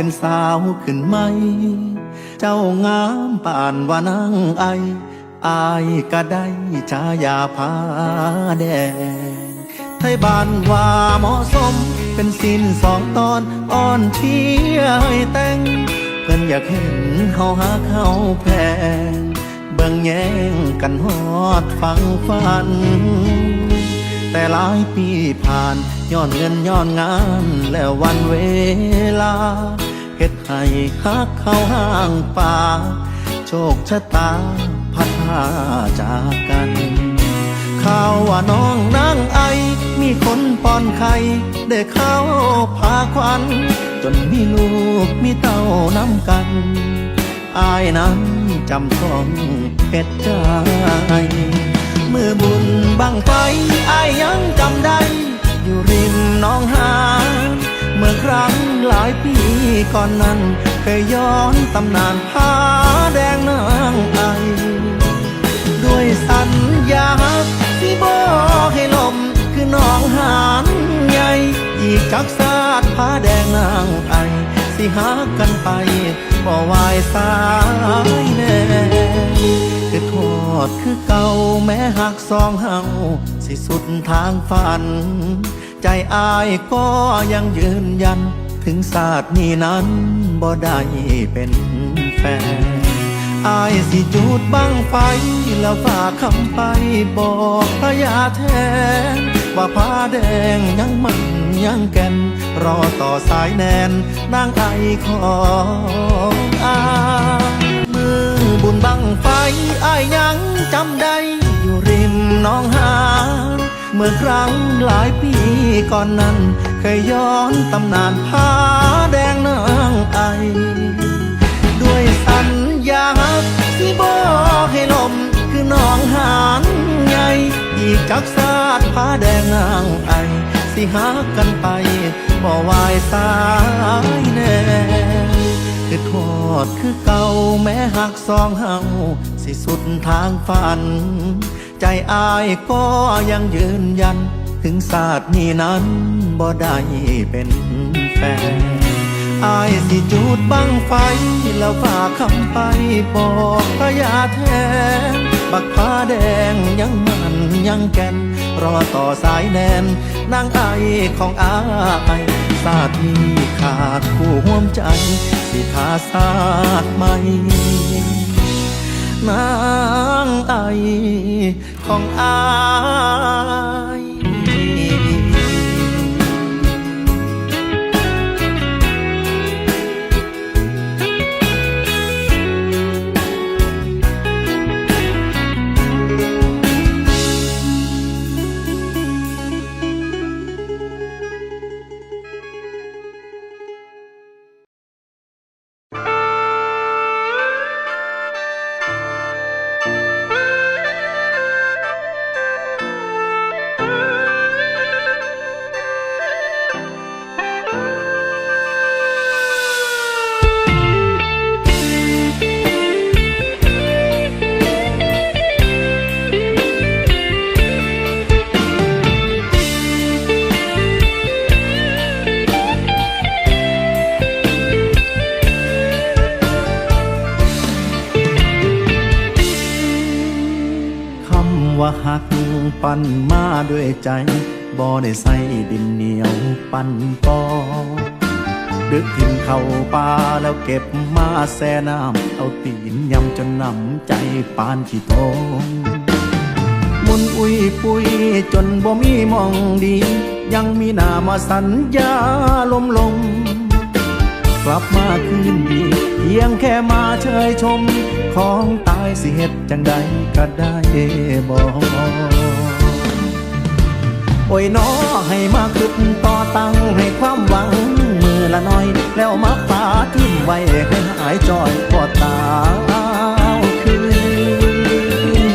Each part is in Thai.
เป็นสาวขึ้นไหม เจ้างามป่านว่านางไอ อายก็ได้ชายาพาแดง ไทยบ้านว่าเหมาะสม เป็นสินสองตอนอ่อนเชียให้แต่ง เพิ่นอยากเห็นเฮาหาเขาแพง เบิ่งแย่งกันฮอดฟังฟันแต่หลายปีผ่านย้อนเงินย้อนงานแล้ววันเวลา เฮ็ดให้ฮักเข้าห่างป่า โชคชะตาพัดพาจากกัน ข่าวว่าน้องนางไอ มีคนป้อนไข่ได้เข้าพาควัน จนมีลูกมีเต้าน้ำกัน อายนั้นจำต้องเพชรใจมือบุญบังไฟอายยังจำได้ อยู่ริมน้องหาน เมื่อครั้งหลายปีก่อนนั้น เคยย้อนตำนานผ้าแดงนางไอด้วยสัญญาสิบอกให้ลมคือน้องหานใหญ่อีกจักสาดผ้าแดงนางไอสิหากันไปบ่วายสายแน่คือโทษคือเก่าแม้หักสองเฮาสิสุดทางฝัน ใจอายก็ยังยืนยัน ถึงศาสตร์นี้นั้นบ่ได้เป็นแฟนอายสิจูดบังไฟ แล้วฝากคำไปบอกพระยาแทน ว่าผ้าแดงยังมันยังแก่น รอต่อสายแนนนางไอของอามือบุญบังไฟอายยังจำได้อยู่ริมน้องหาน เมื่อครั้งหลายปีก่อนนั้น เคยย้อนตำนานผ้าแดงนางไอ ด้วยสัญญาสิบอกให้ลมคือน้องหานใหญ่อีกจักสาดผ้าแดงนางไอ สิหากันไปบ่วายสายแน่คือโทษคือเก่าแม้หักสองเฮาสิสุดทางฝัน ใจอายก็ยังยืนยัน ถึงศาสตร์นี้นั้นบ่ได้เป็นแฟนอายสิจูดบังไฟ แล้วฝากคำไปบอกพระยาแทนบักผ้าแดงยังมันยังแก่น รอต่อสายแนนนางไอของอายศาสตร์นี้ขาดคู่ห่วมใจ สิทาศาสตร์ใหม่ นางไอของอาย ปั้นมาด้วยใจบ่ได้ใส่ดินเหนียวปั้นปอดึกทิมเข้าป่าแล้วเก็บมาแซ่น้ำเอาตีนยำจนนำใจปานขี้โตงมุนอุ้ยปุยจนบ่มีมองดี ยังมีหน้ามาสัญญาลมลง กลับมาคืนดี เพียงแค่มาเชยชม ของตายสิเหตุจังใดก็ได้บอก โอ้ยน้อให้มาขึ้นต่อตั้งให้ความหวัง มือละน้อย แล้วมาปาทิ้งไว้ให้หายจอยปอดตาคืน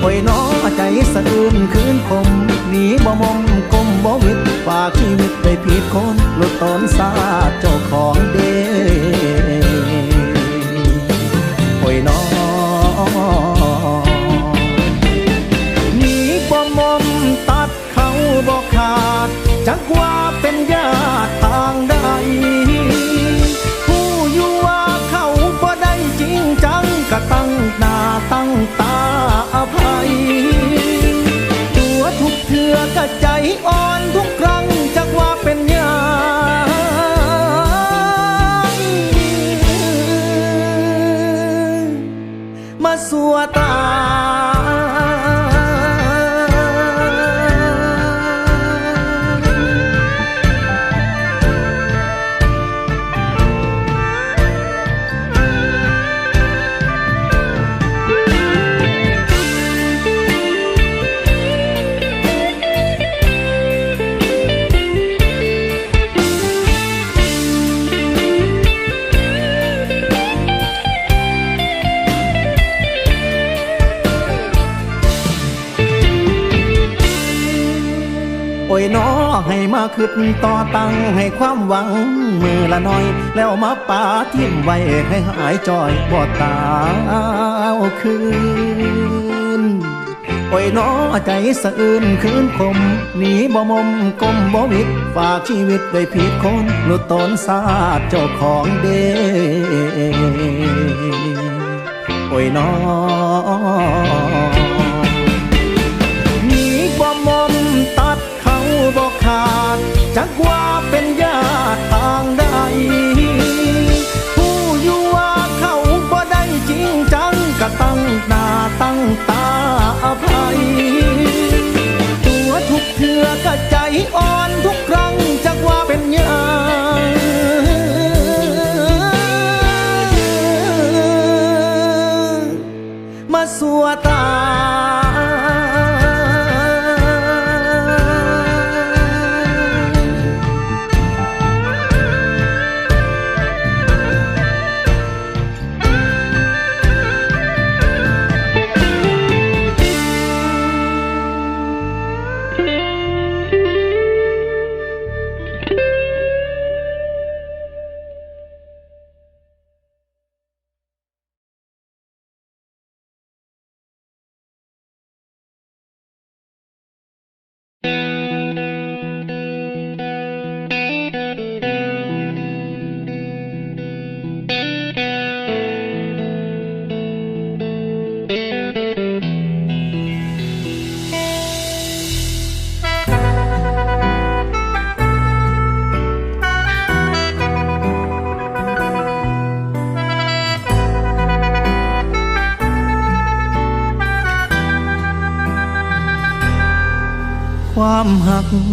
โอ้ยน้อใจสะอื้นคืนคมหนีบ่มองกลมบ่วิดฝากชีวิตไปผิดคนหลุดตนซาเจ้าของเด้ สัวตา ยน้อให้มาขึ้นต่อตั้งให้ความหวังมือละน้อย แล้วมาปาทิ่มไว้ให้หายจอยบ่ตาเอาคืนโอ้ยน้อใจสะอื้นคืนคมหนีบ่มมกลมบ่วิดฝากชีวิตไว้ผิดคนหลุดตนสาดเจ้าของเด้โอ้ยน้อ ดจััก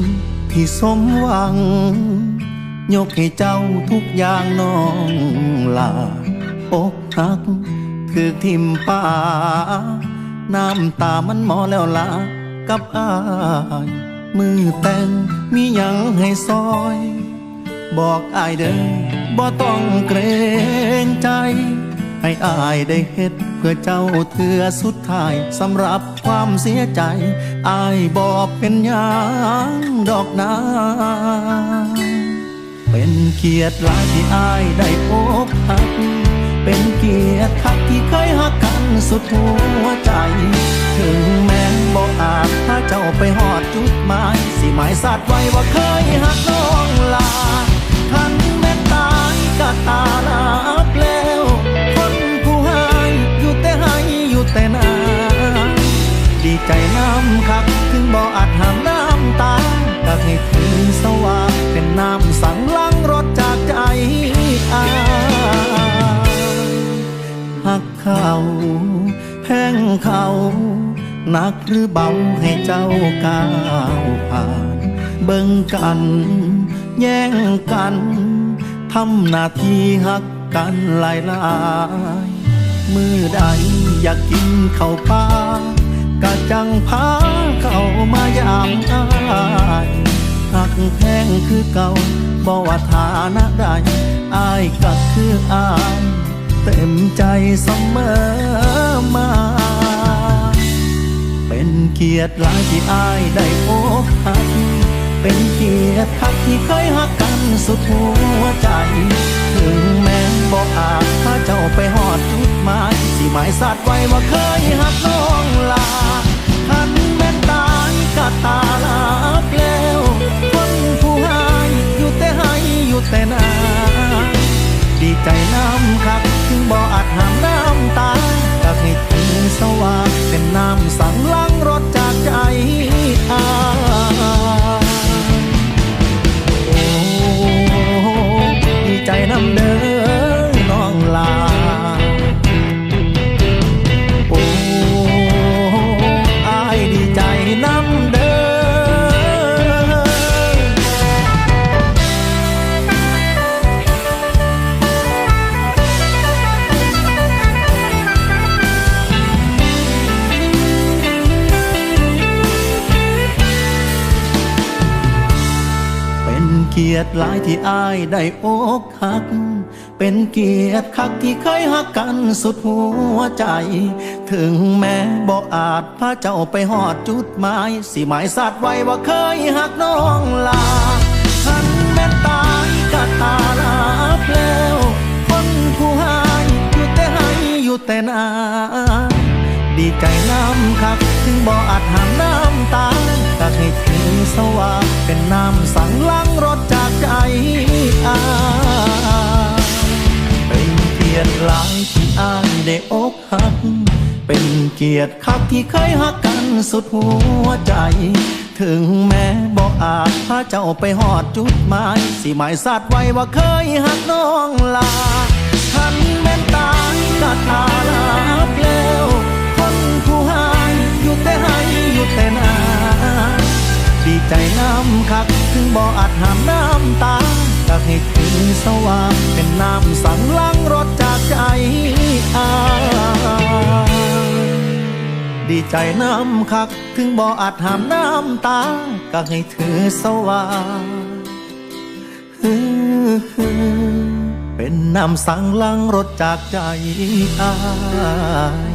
ที่สมหวัง ยกให้เจ้าทุกอย่างน้องลาอกหักคือทิมป่า น้ำตามันหมอแล้วลากับอาย มือแต่งมียังให้ซอย บอกอายเด้อบ่ต้องเกรงใจ ให้อายได้เฮ็ด เพื่อเจ้าเถือสุดท้ายสำหรับความเสียใจ อายบอกเป็นยังดอกนาเป็นเกียรติลายที่อายได้พบหัก เป็นเกียรติคักที่เคยหักกันสุดหัวใจ ถึงแม้บอกอาจถ้าเจ้าไปหอดจุดหมาย สิหมายสัตว์ไว้ว่าเคยหักน้องลา ทันแม้ตายก็ตาลา ใจน้ำคักถึงบ่อาจห้ามน้ำตาก็ให้คืนสว่างเป็นน้ำสั่งล้างรถจากใจอาหักเขาแพงเขาหนักหรือเบาให้เจ้าก้าวผ่าน เบิ่งกัน แย่งกันทำหน้าที่หักกันหลายหลายมือใดอยากกินข้าวปลา กะจังพาเข้ามายามอายหักแพงคือเก่าบ่ว่าฐานะใดอายก็คืออายเต็มใจเสมอมา เป็นเกียรติหลายที่อายได้พบหักเป็นเกียรติคักที่เคยหักกันสุดหัวใจ ถึงแม้บอกอาจถ้าเจ้าไปหอดจุด หมายสิหมายสัตว์ไว้ว่าเคยหักน้องลาหันแม่นตายกะตาลาบแล้วคนผู้ให้อยู่แต่ให้อยู่แต่นาดีใจน้ำคักถึงบ่อาจหามน้ำตาก็ให้ถึงสว่างเป็นน้ำสั่งล้างรถใจ เกียรติหลายที่อายได้อกหัก เป็นเกียรติคักที่เคยหักกันสุดหัวใจ ถึงแม้บ่อาจพาเจ้าไปหอดจุดหมาย สิหมายสัตว์ไว้ว่าเคยหักน้องลาทันแม่ตายก็ตาลาเพลวคนผู้หายอยู่แต่ให้อยู่แต่นาดีใจน้ำคัก ถึงบ่อาจหามน้ำตา อกหัก เป็นเกียรติคักที่เคยหักกันสุดหัวใจ ถึงแม้บ่อาจพาเจ้าไปหอดจุดหมาย สิหมายสัตว์ไว้ว่าเคยหักน้องลาทันแม่นตายก็ตาลาเปลวคนผู้หายอยู่แต่ให้อยู่แต่นา ดีใจน้ำคัก ถึงบ่ออาจหามน้ำตาก็ให้คืนสว่างเป็นน้ำสั่งล้างรถจากใจอาดีใจน้ำคัก ถึงบ่อาจหามน้ำตาก็ให้ถือสว่างเป็นน้ำสั่งล้างรถจากใจอาย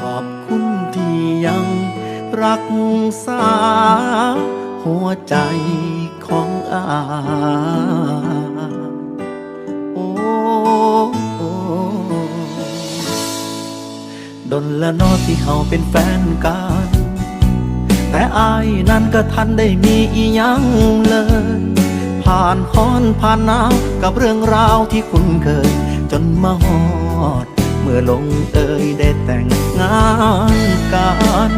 ขอบคุณที่ยังรักษา หัวใจของอาโอ้อดนละนอที่เขาเป็นแฟนกันแต่อายนั้นก็ทันได้มีอีหยังเลย ผ่านฮ้อนผ่านหนาวกับเรื่องราวที่คุ้นเคย จนมาฮอด มื่อลงเอยได้แต่งงานกัน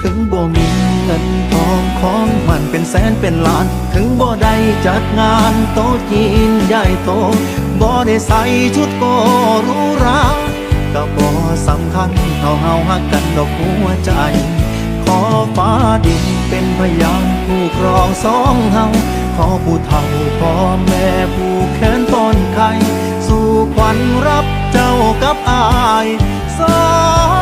ถึงบ่มีเงินทองของมันเป็นแสนเป็นล้าน ถึงบ่ได้จัดงานโต๊ะจีนใหญ่โตบ่ได้ใส่ชุดโกหรูหราก็บ่สำคัญเท่าเฮาฮักกันดอกหัวใจ ขอฟ้าดินเป็นพยานผู้ครองสองเฮาขอผู้เฒ่าพ่อแม่ผู้แขนต้นไข่ สู่ขวัญรับเจ้ากับอายสา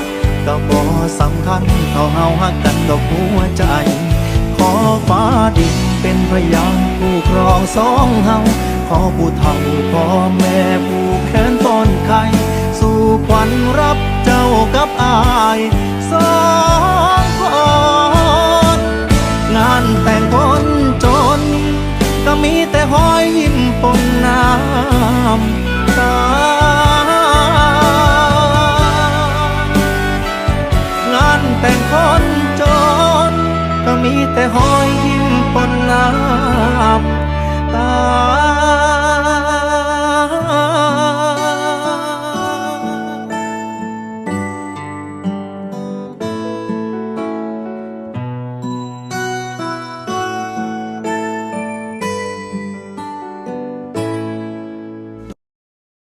ก็บอสำคัญเท่าเฮาหักกันดอกหัวใจ ขอฟ้าดินเป็นพยานผู้ครองสองเฮาขอผู้เฒ่าพ่อแม่ผู้แขนต้นไข่สู่ควันรับเจ้ากับอายสองคนงานแต่งคนจน ก็มีแต่หอยยิ้มปนน้ำตา te